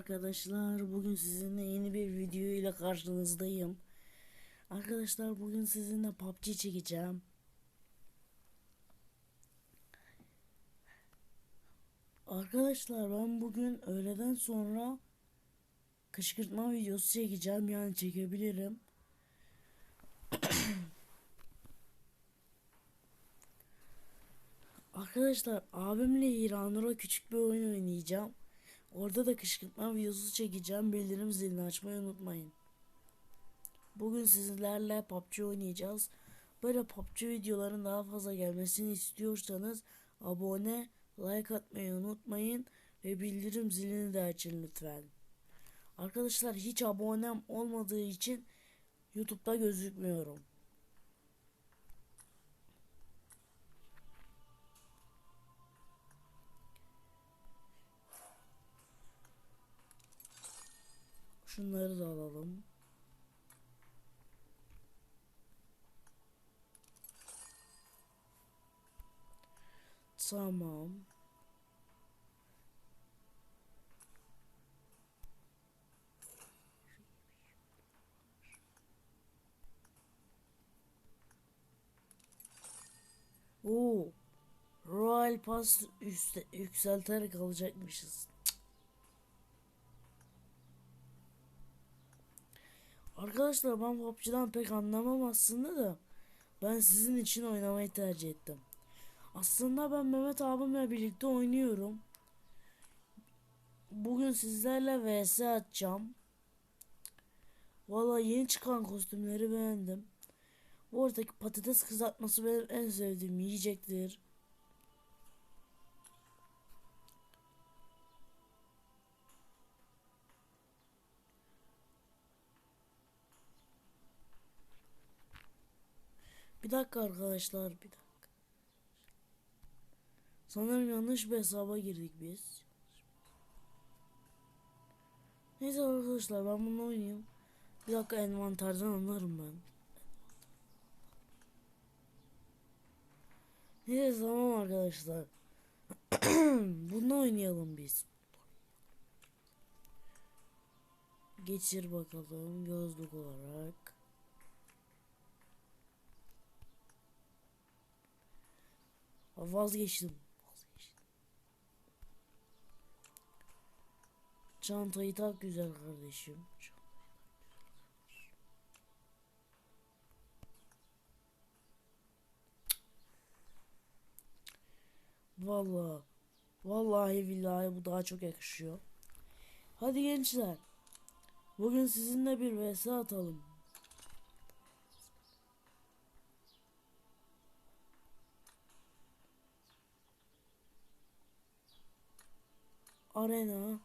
arkadaşlar. Bugün sizinle yeni bir video ile karşınızdayım. Arkadaşlar bugün sizinle PUBG çekeceğim. Arkadaşlar ben bugün öğleden sonra kışkırtma videosu çekeceğim. Yani çekebilirim. Arkadaşlar abimle İranura küçük bir oyun oynayacağım. Orada da kışkırtma videosu çekeceğim. Bildirim zilini açmayı unutmayın. Bugün sizlerle PUBG oynayacağız. Böyle PUBG videoların daha fazla gelmesini istiyorsanız abone, like atmayı unutmayın ve bildirim zilini de açın lütfen. Arkadaşlar hiç abonem olmadığı için YouTube'da gözükmüyorum. Şunları da alalım. Tamam. Oo. Royal Pass üste, yükselterek alacakmışız. Arkadaşlar ben PUBG'den pek anlamam aslında da ben sizin için oynamayı tercih ettim. Aslında ben Mehmet abimle birlikte oynuyorum. Bugün sizlerle vs atacağım. Valla yeni çıkan kostümleri beğendim. Bu oradaki patates kızartması benim en sevdiğim yiyecektir. Bir dakika arkadaşlar bir dakika. Sanırım yanlış bir hesaba girdik biz. Neyse arkadaşlar ben bunu oynayayım. Bir dakika envanterden anlarım ben. Neyse tamam arkadaşlar. bunu oynayalım biz. Geçir bakalım gözlük olarak. Vazgeçtim. Vazgeçtim. Çantayı tak güzel kardeşim. Vallahi vallahi billahi bu daha çok yakışıyor. Hadi gençler. Bugün sizinle bir vs atalım. Arena.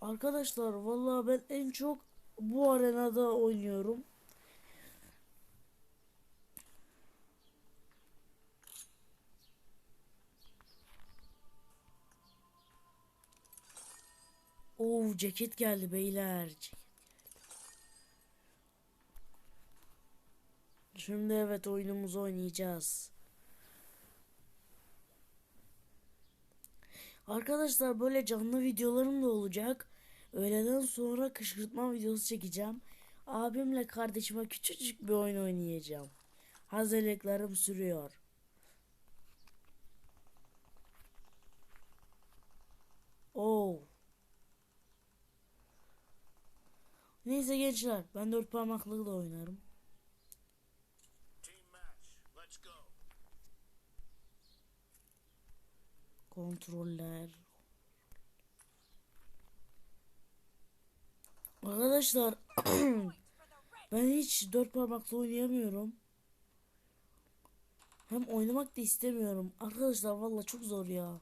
Arkadaşlar vallahi ben en çok bu arenada oynuyorum. Oo ceket geldi beyler. Şimdi evet oyunumuzu oynayacağız. Arkadaşlar böyle canlı videolarım da olacak. Öğleden sonra kışkırtma videosu çekeceğim. Abimle kardeşime küçücük bir oyun oynayacağım. Hazırlıklarım sürüyor. Oo. Neyse gençler ben dört parmaklı da oynarım. Kontroller. Arkadaşlar ben hiç dört parmakla oynayamıyorum. Hem oynamak da istemiyorum. Arkadaşlar valla çok zor ya.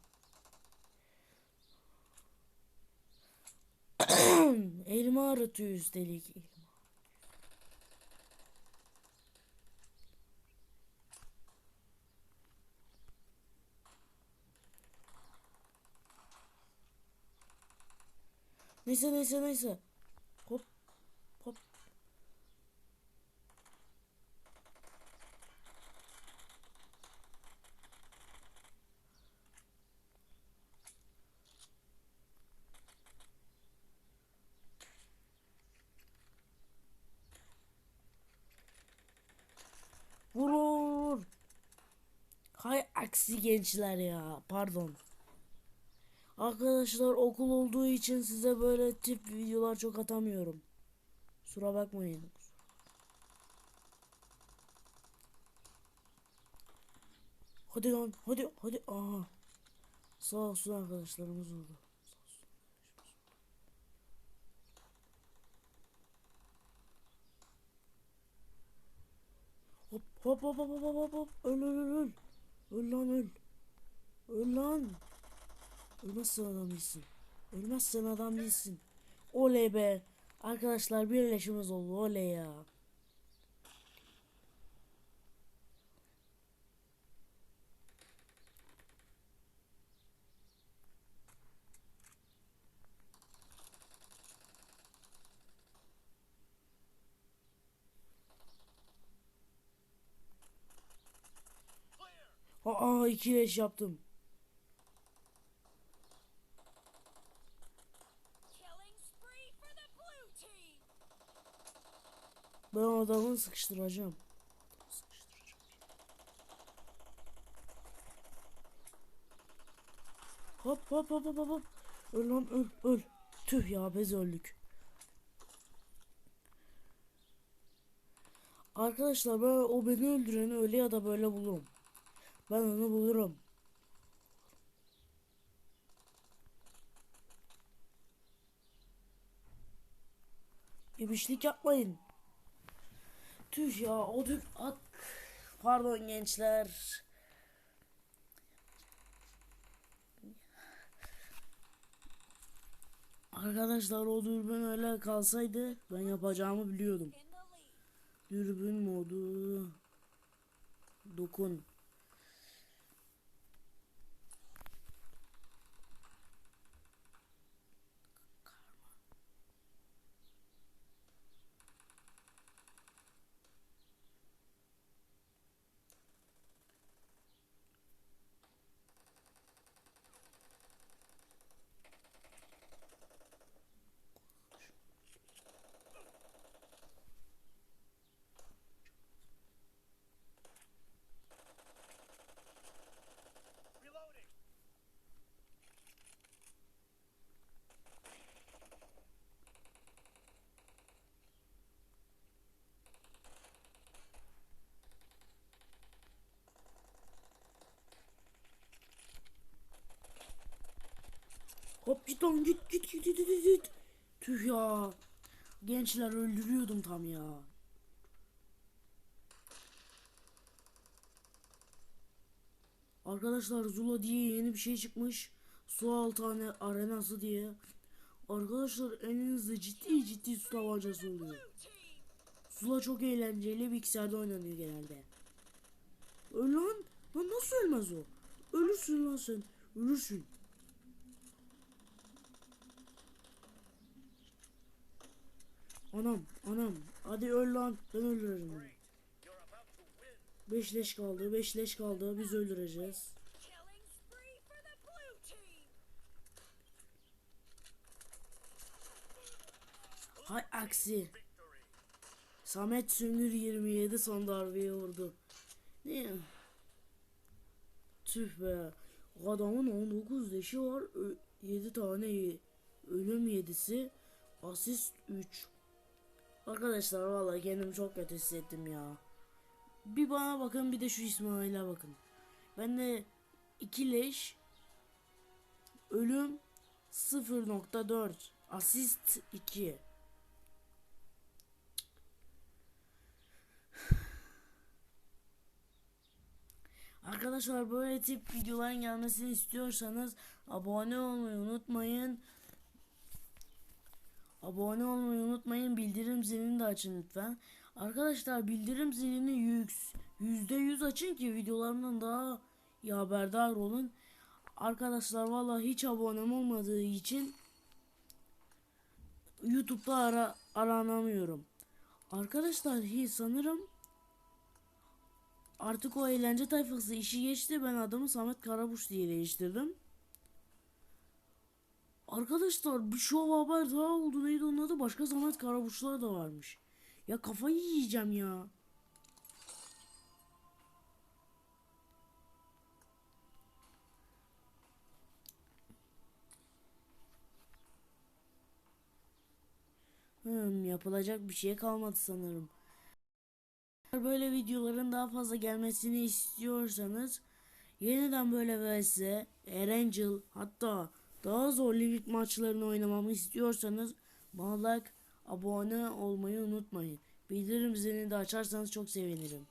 Elimi ağrıtıyor üstelik. Neyse neyse neyse. Hop. Hop. Vurur. Hay aksi gençler ya. Pardon. Arkadaşlar okul olduğu için size böyle tip videolar çok atamıyorum. Sura bakmayın. Hadi lan hadi hadi aha. Sağ olsun arkadaşlarımız oldu. Hop hop hop hop hop hop öl öl öl öl. Öl lan öl. Öl lan. Ölmezsen adam değilsin. Ölmezsen adam değilsin. Oley be. Arkadaşlar birleşimiz oldu oley ya. Aa iki leş yaptım. Ben adamı sıkıştıracağım. Hop hop hop hop hop, hop. Öl lan öl öl. Tüh ya biz öldük. Arkadaşlar ben o beni öldüreni öyle ya da böyle bulurum. Ben onu bulurum. İbişlik yapmayın. Tüh ya o dük at. Pardon gençler. Arkadaşlar o dürbün öyle kalsaydı ben yapacağımı biliyordum. Dürbün modu. Dokun. Hop git lan git git git git git git. Tüh ya. Gençler öldürüyordum tam ya. Arkadaşlar Zula diye yeni bir şey çıkmış. Su altı ane- arenası diye. Arkadaşlar elinizde ciddi ciddi su tabancası oluyor. Zula çok eğlenceli bilgisayarda oynanıyor genelde. Öl lan. Lan nasıl ölmez o? Ölürsün lan sen. Ölürsün. Anam anam. Hadi öl lan. Ben öldürürüm. onu. You're about to win. Beş leş kaldı. Beş leş kaldı. Biz öldüreceğiz. Hay aksi. Samet Süngür 27 son darbeye vurdu. Ne? Tüh be. Adamın 19 leşi var. 7 tane ölüm yedisi. Asist 3. Arkadaşlar vallahi kendimi çok kötü hissettim ya. Bir bana bakın bir de şu İsmail'e bakın. Ben de 2 leş. Ölüm 0.4. Asist 2. Arkadaşlar böyle tip videoların gelmesini istiyorsanız abone olmayı unutmayın. Abone olmayı unutmayın. Bildirim zilini de açın lütfen. Arkadaşlar bildirim zilini yüz açın ki videolarımdan daha iyi haberdar olun. Arkadaşlar vallahi hiç abonem olmadığı için YouTube'da ara aranamıyorum. Arkadaşlar hi sanırım Artık o eğlence tayfası işi geçti. Ben adımı Samet Karabuş diye değiştirdim. Arkadaşlar bir şey şov haber daha oldu neydi onun adı başka Samet Karaburçlar da varmış. Ya kafayı yiyeceğim ya. Hmm, yapılacak bir şey kalmadı sanırım. Böyle videoların daha fazla gelmesini istiyorsanız yeniden böyle vs Erangel hatta daha zor limit maçlarını oynamamı istiyorsanız like, abone olmayı unutmayın. Bildirim zilini de açarsanız çok sevinirim.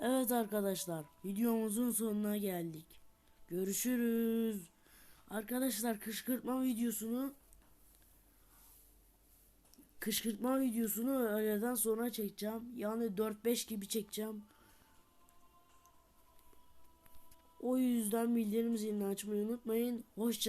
Evet arkadaşlar videomuzun sonuna geldik. Görüşürüz. Arkadaşlar kışkırtma videosunu kışkırtma videosunu öğleden sonra çekeceğim. Yani 4-5 gibi çekeceğim. O yüzden bildirim zilini açmayı unutmayın. Hoşça